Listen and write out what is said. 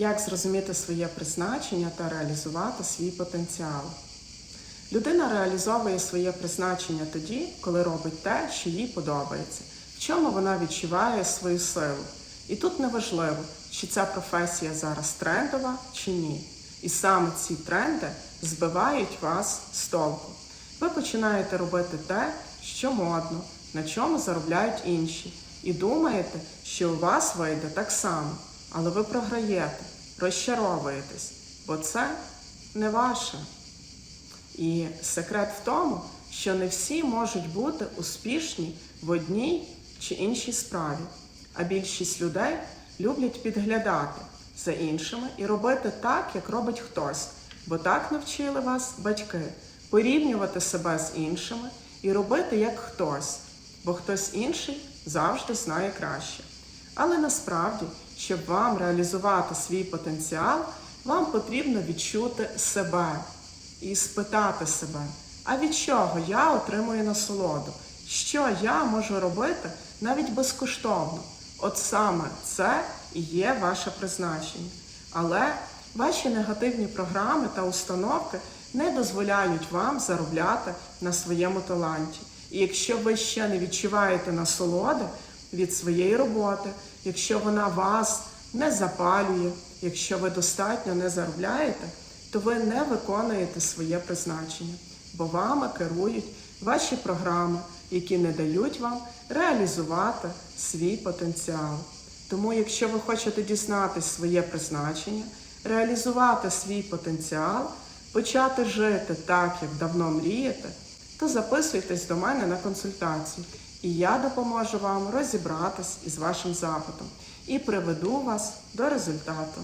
Як зрозуміти своє призначення та реалізувати свій потенціал? Людина реалізовує своє призначення тоді, коли робить те, що їй подобається, в чому вона відчуває свою силу. І тут неважливо, чи ця професія зараз трендова чи ні. І саме ці тренди збивають вас з толку. Ви починаєте робити те, що модно, на чому заробляють інші, і думаєте, що у вас вийде так само, але ви програєте, розчаровуєтесь, бо це не ваше. І секрет в тому, що не всі можуть бути успішні в одній чи іншій справі, а більшість людей люблять підглядати за іншими і робити так, як робить хтось, бо так навчили вас батьки порівнювати себе з іншими і робити як хтось, бо хтось інший завжди знає краще. Але насправді, щоб вам реалізувати свій потенціал, вам потрібно відчути себе і спитати себе, а від чого я отримую насолоду? Що я можу робити навіть безкоштовно? От саме це і є ваше призначення. Але ваші негативні програми та установки не дозволяють вам заробляти на своєму таланті. І якщо ви ще не відчуваєте насолоди від своєї роботи, якщо вона вас не запалює, якщо ви достатньо не заробляєте, то ви не виконуєте своє призначення, бо вами керують ваші програми, які не дають вам реалізувати свій потенціал. Тому, якщо ви хочете дізнатись своє призначення, реалізувати свій потенціал, почати жити так, як давно мрієте, то записуйтесь до мене на консультацію, і я допоможу вам розібратись із вашим запитом і приведу вас до результату.